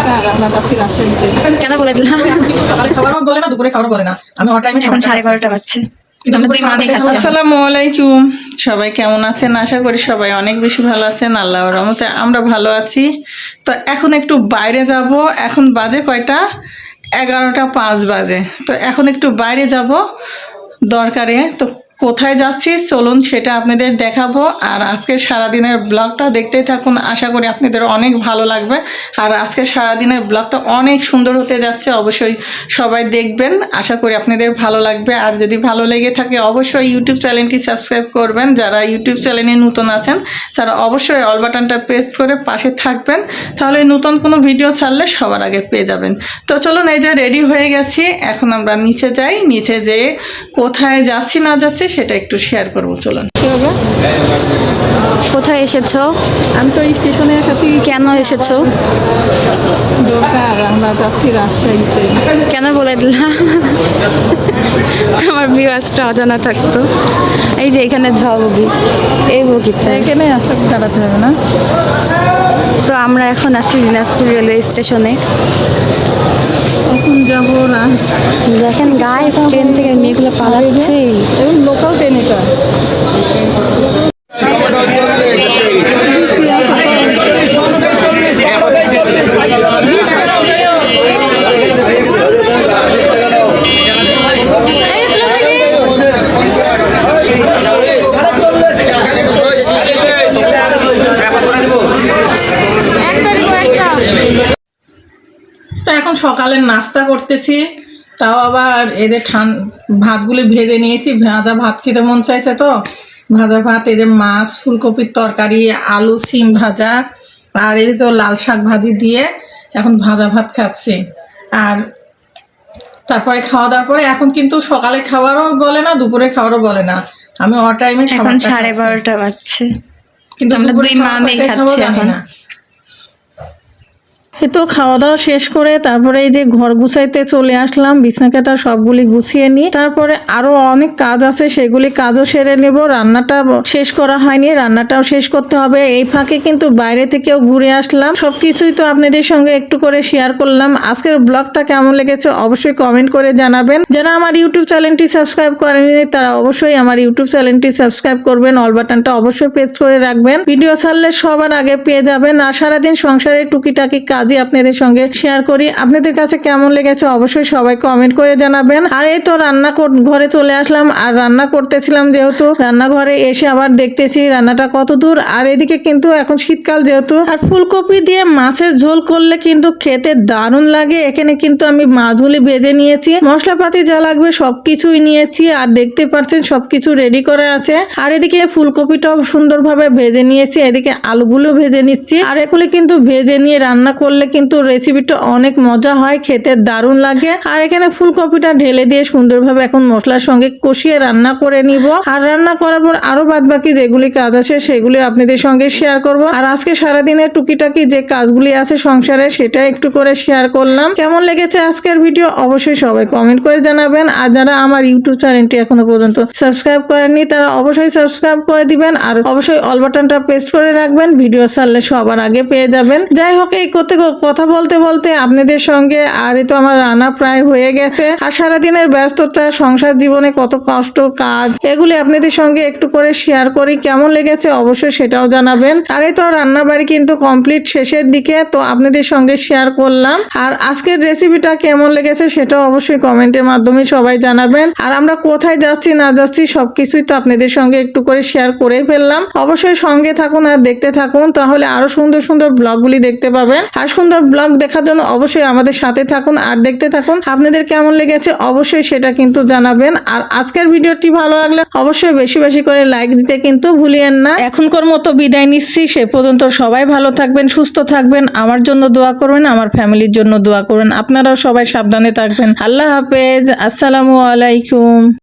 আমরা কেন বলে দিলাম? সকালে খাবারও বলে না দুপুরে খাবারও বলে না। আমি অন টাইমে এখন সাড়ে বারোটা বাজছে। কিন্তু আমরা দুপুরে দুই মামে খাবার খাচ্ছি। খাব। আসসালামু আলাইকুম। সবাই কেমন আছেন? আশা করি সবাই অনেক বেশি ভালো আছেন। আল্লাহর রহমতে আমরা ভালো আছি। তো এখন একটু বাইরে যাব। এখন বাজে কয়টা? এগারোটা পাঁচ বাজে। তো এখন একটু বাইরে যাব দরকারে। তো কোথায় যাচ্ছি? চলুন সেটা আপনাদের দেখাবো। আর আজকে সারাদিনের ব্লগটা দেখতেই থাকুন। আশা করি আপনাদের অনেক ভালো লাগবে। আর আজকে সারাদিনের ব্লগটা অনেক সুন্দর হতে যাচ্ছে, অবশ্যই সবাই দেখবেন। আশা করি আপনাদের ভালো লাগবে। আর যদি ভালো লেগে থাকে, অবশ্যই ইউটিউব চ্যানেলটি সাবস্ক্রাইব করবেন। যারা ইউটিউব চ্যানেলে নতুন আছেন, তারা অবশ্যই অল বাটনটা পেস্ট করে পাশে থাকবেন। তাহলে নতুন কোনো ভিডিও ছাড়লে সবার আগে পেয়ে যাবেন। তো চলুন, এই যে রেডি হয়ে গেছি। এখন আমরা নিচে যাই। নিচে যেয়ে কোথায় যাচ্ছি, না যাচ্ছি সেটা একটু শেয়ার করব চলুন। কোথায় এসেছ? আমি তো স্টেশনে কাছে কেন এসেছ? দরকার আমরা যাচ্ছি রাজশাহীতে। কেন বলে দিলাম তোমার বিওয়াজটা অজানা থাকতো। এই যে এখানে ঝ বগি এই বগিতে এখানে আসা দাঁড়াতে হবে না। তো আমরা এখন আছি দিনাজপুর রেলওয়ে স্টেশনে। এখন যাব না দেখেন গায়ে ট্রেন থেকে মেয়েগুলো পালাচ্ছে। এবং লোকাল ট্রেন এটা। তো এখন সকালের নাস্তা করতেছি তাও আবার এদের ঠান ভাতগুলি ভেজে নিয়েছি ভাজা ভাত খেতে মন চাইছে তো। ভাজা ভাত এই যে মাছ ফুলকপির তরকারি আলু সিম ভাজা আর এই তো লাল শাক ভাজি দিয়ে এখন ভাজা ভাত খাচ্ছি। আর তারপরে খাওয়া দাওয়ার পরে এখন কিন্তু সকালে খাবারও বলে না দুপুরে খাবারও বলে না। আমি অ টাইমে এখন সাড়ে বারোটা বাজছে। কিন্তু আমরা দুই খাব খাচ্ছি। না। তো খাওয়া দাওয়া শেষ করে তারপরে এই যে ঘর গুছাইতে চলে আসলাম বিছনা কাতা সবগুলি গুছিয়ে নিই। তারপরে আরও অনেক কাজ আছে, সেগুলি কাজও সেরে নেব, রান্নাটা শেষ করা হয়নি, রান্নাটাও শেষ করতে হবে। এই ফাঁকে কিন্তু বাইরে থেকেও ঘুরে আসলাম। সবকিছুই তো আপনাদের সঙ্গে একটু করে শেয়ার করলাম। আজকের ব্লগটা কেমন লেগেছে অবশ্যই কমেন্ট করে জানাবেন। যারা আমার ইউটিউব চ্যানেলটি সাবস্ক্রাইব করেনি তারা অবশ্যই আমার ইউটিউব চ্যানেলটি সাবস্ক্রাইব করবেন। অল বাটনটা অবশ্যই প্রেস করে রাখবেন। ভিডিও ছাড়লে সবার আগে পেয়ে যাবেন। আর সারাদিন সংসারের টুকিটাকি কাজই আপনাদের সঙ্গে শেয়ার করি। আপনাদের কাছে কেমন লেগেছে অবশ্যই সবাই কমেন্ট করে জানাবেন। আর এই তো রান্না ঘরে চলে আসলাম। আর রান্না করতেছিলাম যেহেতু, রান্নাঘরে এসে আবার দেখতেছি রান্নাটা কত দূর। আর এদিকে কিন্তু এখন শীতকাল যেহেতু। আর ফুলকপি দিয়ে মাছের ঝোল করলে কিন্তু খেতে দারুণ লাগে। এখানে কিন্তু আমি মাছগুলি ভেজে নিয়েছি। মশলাপাতি যা লাগবে সবকিছুই নিয়েছি। আর দেখতে পাচ্ছেন সবকিছু রেডি করে আছে। আর এদিকে ফুলকপিটাও সুন্দরভাবে ভেজে নিয়েছি। এদিকে আলুগুলো ভেজে নিচ্ছি। আর এগুলি কিন্তু ভেজে নিয়ে রান্না করলে কিন্তু রেসিপিটা অনেক মজা হয়, খেতে দারুণ লাগে। আর এখানে ফুলকপিটা ঢেলে দিয়ে সুন্দরভাবে এখন মশলার সঙ্গে কষিয়ে রান্না করে নিব। আর রান্না করার পর আরও বাদ বাকি যেগুলি কাজ আছে, সেগুলি আপনাদের সঙ্গে শেয়ার করব। আর আজকে সারাদিনের টুকিটাকি যে কাজগুলি আছে সংসারে, সেটা একটু করে শেয়ার করলাম। কেমন লেগেছে আজকের ভিডিও অবশ্যই সবাই কমেন্ট করে জানাবেন। আর যারা আমার ইউটিউব চ্যানেলটি এখনও পর্যন্ত সাবস্ক্রাইব করেননি, তারা অবশ্যই সাবস্ক্রাইব করে দিবেন। আর অবশ্যই অল বাটনটা প্রেস করে রাখবেন। ভিডিও ছাড়লে সবার আগে পেয়ে যাবেন। যাই হোক, এই করতে কথা বলতে বলতে আপনাদের সঙ্গে আর তো আমার রান্না প্রায় হয়ে গেছে। আর সারাদিনের ব্যস্ততা, সংসার জীবনে কত কষ্ট, কাজ, এগুলি আপনাদের সঙ্গে একটু করে শেয়ার করি। কেমন লেগেছে অবশ্যই সেটাও জানাবেন। আর এই তো রান্না বাড়ি কিন্তু কমপ্লিট শেষের দিকে, তো আপনাদের সঙ্গে শেয়ার করলাম। আর আজকের রেসিপিটা কেমন লেগেছে সেটাও অবশ্যই কমেন্টের মাধ্যমে সবাই জানাবেন। আর আমরা কোথায় যাচ্ছি, না যাচ্ছি, সবকিছুই তো আপনাদের সঙ্গে একটু করে শেয়ার করে ফেললাম। অবশ্যই সঙ্গে থাকুন আর দেখতে থাকুন, তাহলে আরও সুন্দর সুন্দর ব্লগগুলি দেখতে পাবেন। আর সুন্দর ব্লগ দেখার জন্য অবশ্যই আমাদের সাথে থাকুন আর দেখতে থাকুন। আপনাদের কেমন লেগেছে অবশ্যই সেটা কিন্তু জানাবেন। আর আজকের ভিডিওটি ভালো লাগলে অবশ্যই বেশি বেশি করে লাইক দিতে কিন্তু ভুলিয়েন না। এখনকার মতো বিদায় নিচ্ছি। সে পর্যন্ত সবাই ভালো থাকবেন, সুস্থ থাকবেন। আমার জন্য দোয়া করবেন, আমার ফ্যামিলির জন্য দোয়া করবেন। আপনারাও সবাই সাবধানে থাকবেন। আল্লাহ হাফেজ। আসসালামু আলাইকুম।